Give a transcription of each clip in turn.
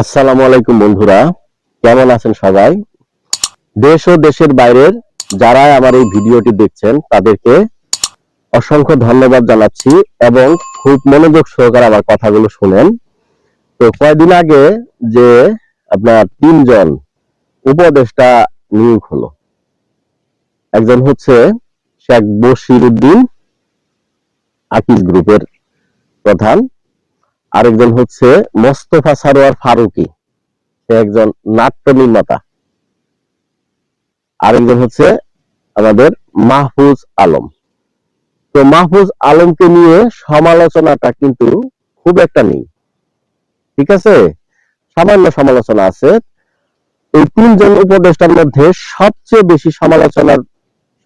আসসালামু আলাইকুম বন্ধুরা, কেমন আছেন সবাই? দেশ ও দেশের বাইরের যারা আমার এই ভিডিওটি দেখছেন, তাদেরকে অসংখ্য ধন্যবাদ জানাচ্ছি এবং খুব মনোযোগ সহকারে আমার কথাগুলো শুনেন। তো কয়েকদিন আগে যে আপনার তিনজন উপদেষ্টা নিয়োগ হলো, একজন হচ্ছে শেখ বশির উদ্দিন আকিজ গ্রুপের প্রধান আরেকজন হচ্ছে মোস্তফা সারোয়ার ফারুকি। সে একজন নাট্য নির্মাতা। আরেকজন হচ্ছে আমাদের মাহফুজ আলম। তো মাহফুজ আলমকে নিয়ে সমালোচনাটা কিন্তু খুব একটা নেই। ঠিক আছে? সামান্য সমালোচনা আছে। এই তিনজন উপদেষ্টার মধ্যে সবচেয়ে বেশি সমালোচনার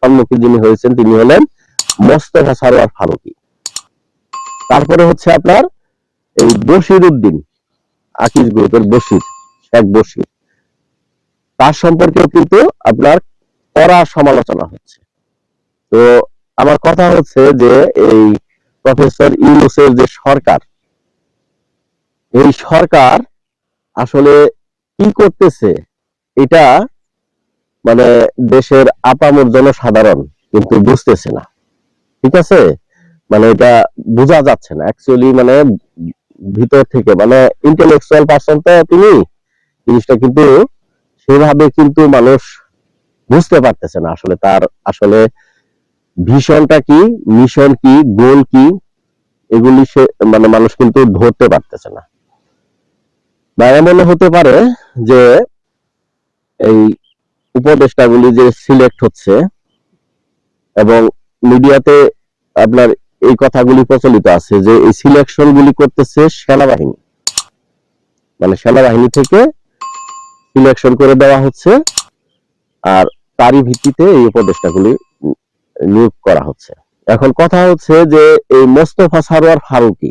সম্মুখীন যিনি হয়েছেন, তিনি হলেন মোস্তফা সারোয়ার ফারুকি। তারপরে হচ্ছে আপনার এই বশির উদ্দিন আকিজ গ্রুপের বশির শেখ বশির। তার সম্পর্কেও কিন্তু আপনার কড়া সমালোচনা হচ্ছে। তো আমার কথা হচ্ছে যে এই প্রফেসর ইউনুসের যে সরকার, এই সরকার আসলে কি করতেছে এটা মানে দেশের আপামর জনসাধারণ কিন্তু বুঝতেছে না। ঠিক আছে? মানে এটা বোঝা যাচ্ছে না। অ্যাকচুয়ালি মানে ভিতর থেকে মানে ইন্টেলেকচুয়াল পার্সন তো তিনি, জিনিসটা কিন্তু সেভাবে কিন্তু মানুষ বুঝতে পারতেছে না আসলে তার আসলে ভীষণটা কি মিশন কি গোল কি, এগুলি সে মানে মানুষ কিন্তু ধরতে পারতেছে না। বা এমন হতে পারে যে এই উপদেষ্টাগুলি যে সিলেক্ট হচ্ছে এবং মিডিয়াতে আপনার এই কথাগুলি প্রচলিত আছে যে এই সিলেকশন গুলি করতেছে সেনাবাহিনী। মানে সেনাবাহিনী থেকে সিলেকশন করে দেওয়া হচ্ছে আর তারই ভিত্তিতে এই উপদেষ্টাগুলি নিয়োগ করা হচ্ছে। এখন কথা হচ্ছে যে এই মোস্তফা সারোয়ার ফারুকি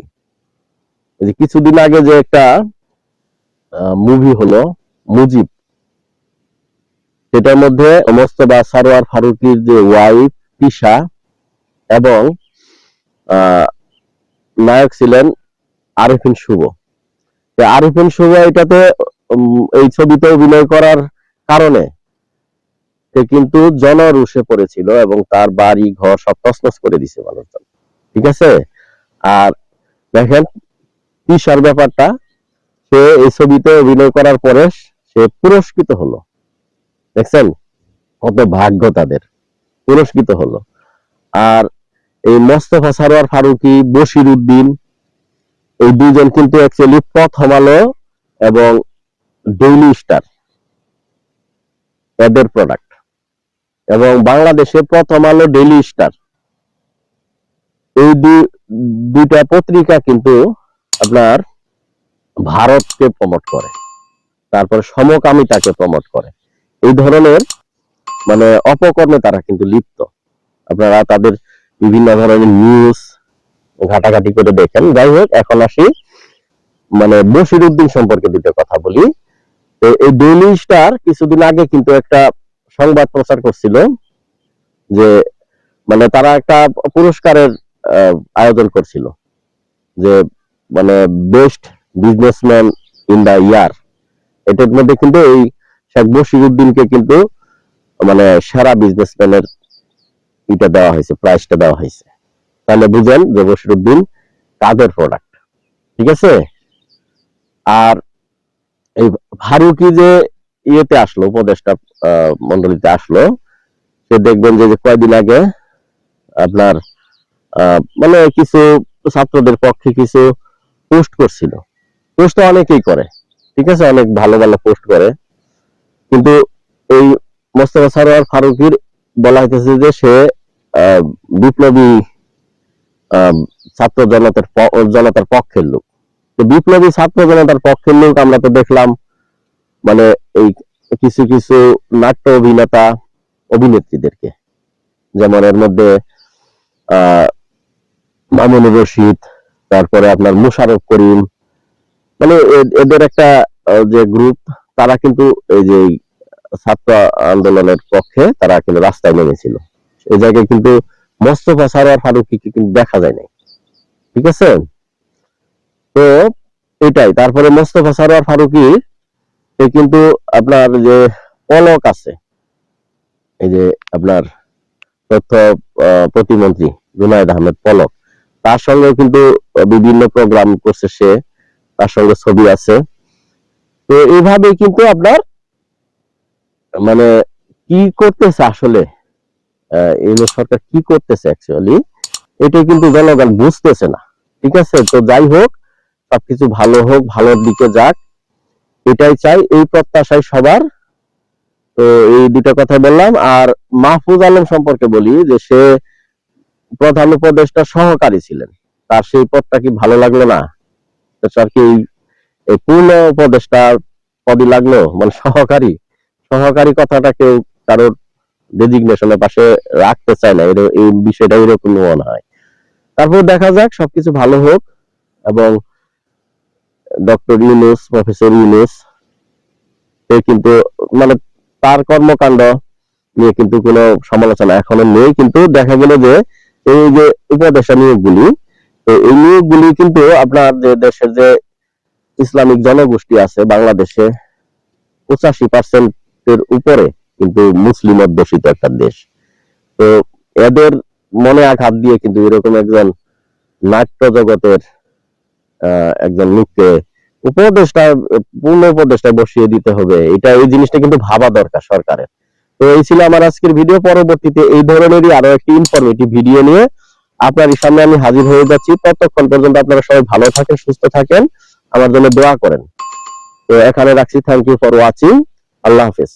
যে কিছুদিন আগে যে একটা মুভি হলো মুজিব, সেটার মধ্যে মোস্তফা সারোয়ার ফারুকির যে ওয়াইফ তিশা এবং নায়ক ছিলেন আরিফিন শুভ। আরিফিন শুভ এটাতে এই ছবিতে অভিনয় করার কারণে সে কিন্তু জনরুষে পড়েছিল এবং তার বাড়ি, ঘর সব তছনছ করে দিছে মানুষজন। ঠিক আছে? আর দেখেন তিসার ব্যাপারটা, সে এই ছবিতে অভিনয় করার পরে সে পুরস্কৃত হলো। দেখছেন? কত ভাগ্য তাদের। পুরস্কৃত হলো। আর এই মোস্তফা সারোয়ার ফারুকি, বশির উদ্দিন, এই দুইজন কিন্তু অ্যাকচুয়ালি প্রথম আলো এবং ডেইলি স্টার এদের প্রোডাক্ট এবং বাংলাদেশে প্রথম আলো ডেইলি স্টার এই দুই- দুইটা পত্রিকা কিন্তু আপনার ভারতকে প্রমোট করে। তারপর সমকামিতাকে প্রমোট করে। এই ধরনের মানে অপকর্মে তারা কিন্তু লিপ্ত। আপনারা তাদের বিভিন্ন ধরনের নিউজ ঘাটাঘাটি করে দেখেন। যাই হোক, এখন আসি মানে বশির উদ্দিন সম্পর্কে দুটো কথা বলি। তো এই ডেইলি স্টার কিছুদিন আগে কিন্তু একটা সংবাদ প্রচার করছিল যে মানে তারা একটা পুরস্কারের আয়োজন করছিল যে মানে best businessman in the year এটার মধ্যে কিন্তু এই শেখ বশির উদ্দিনকে কিন্তু মানে সেরা বিজনেসম্যানের এটা দেওয়া হয়েছে প্রাইসটা দেওয়া হয়েছে। তাহলে বুঝেন যে বশিরুদ্দিন কাদের প্রোডাক্ট ঠিক আছে? আর এই ফারুকি যে ইয়েতে আসলো, উপদেষ্টা মন্ডলীতে আসলো, সে দেখবেন যে কয়দিন আগে আপনার মানে কিছু ছাত্রদের পক্ষে কিছু পোস্ট করছিল। পোস্ট অনেকেই করে, ঠিক আছে? অনেক ভালো ভালো পোস্ট করে। কিন্তু এই মোস্তফা সারোয়ার ফারুকির বলা হইতেছে যে সে বিপ্লবী ছাত্র জনতার জনতার পক্ষের লোক। তো বিপ্লবী ছাত্র জনতার পক্ষের লোক আমরা তো দেখলাম মানে এই কিছু কিছু নাট্য অভিনেতা, অভিনেত্রীদেরকে। যেমন এর মধ্যে মামুনুর রশিদ, তারপরে আপনার মুশারফ করিম মানে এদের একটা যে গ্রুপ তারা কিন্তু এই যে ছাত্র আন্দোলনের পক্ষে তারা কিন্তু রাস্তায় নেমেছিল। এই জায়গায় কিন্তু মোস্তফা সারোয়ার ফারুকি কিন্তু দেখা যায় নাই। ঠিক আছে? তো এটাই, তারপরে মোস্তফা সরোয়ার ফারুকি সে কিন্তু আপনার যে পলক আছে, এই যে আপনার তথ্য প্রতিমন্ত্রী জুনায়দ আহমেদ পলক, তার সঙ্গে কিন্তু বিভিন্ন প্রোগ্রাম করছে সে, তার সঙ্গে ছবি আছে। তো এইভাবে কিন্তু আপনার মানে কি করতেছে আসলে? যে সরকার কি করতেছে অ্যাকচুয়ালি এটা কিন্তু জনগণ বুঝতেছে না। ঠিক আছে? তো যাই হোক, সবকিছু ভালো হোক, ভালোর দিকে যাক। এটাই চাই, এই প্রত্যাশাই সবার। তো এই দুটো কথা বললাম। আর মাহফুজ আলম সম্পর্কে বলি যে, সে প্রধান উপদেষ্টা সহকারী ছিলেন। তার সেই পদটা কি ভালো লাগল না? স্যার কি এই পূর্ণ উপদেষ্টার পদই লাগল? মানে সহকারী? সহকারী কথাটা কেউ কারোর ডেজিগনেশনের পাশে রাখতে চায় না এই বিষয়টা এরকম মনে হয়। তারপর দেখা যাক, সবকিছু ভালো হোক এবং ডক্টর ইউনুস, প্রফেসর ইউনুস সে কিন্তু মানে তার কর্মকাণ্ড নিয়ে কিন্তু কোনো সমালোচনা এখনও নেই, কিন্তু দেখা গেল যে এই যে উপদেশা নিয়োগগুলি এই নিয়োগগুলি কিন্তু আপনার যে দেশের যে ইসলামিক জনগোষ্ঠী আছে বাংলাদেশে পঁচাশি পার্সেন্টের উপরে কিন্তু মুসলিম অধ্যুষিত একটা দেশ। তো এদের মনে আঘাত দিয়ে কিন্তু এরকম একজন নাট্য জগতের একজন লোককে উপদেষ্টা, পূর্ণ উপদেষ্টা বসিয়ে দিতে হবে। এটা, এই জিনিসটা কিন্তু ভাবা দরকার সরকারের। তো এই ছিল আমার আজকের ভিডিও। পরবর্তীতে এই ধরনেরই আরও একটি ইনফরমেটিভ ভিডিও নিয়ে আপনার সামনে আমি হাজির হয়ে যাচ্ছি। ততক্ষণ পর্যন্ত আপনারা সবাই ভালো থাকেন, সুস্থ থাকেন। আমার জন্য দোয়া করেন। তো এখানে রাখছি। থ্যাংক ইউ ফর ওয়াচিং আল্লাহ হাফেজ।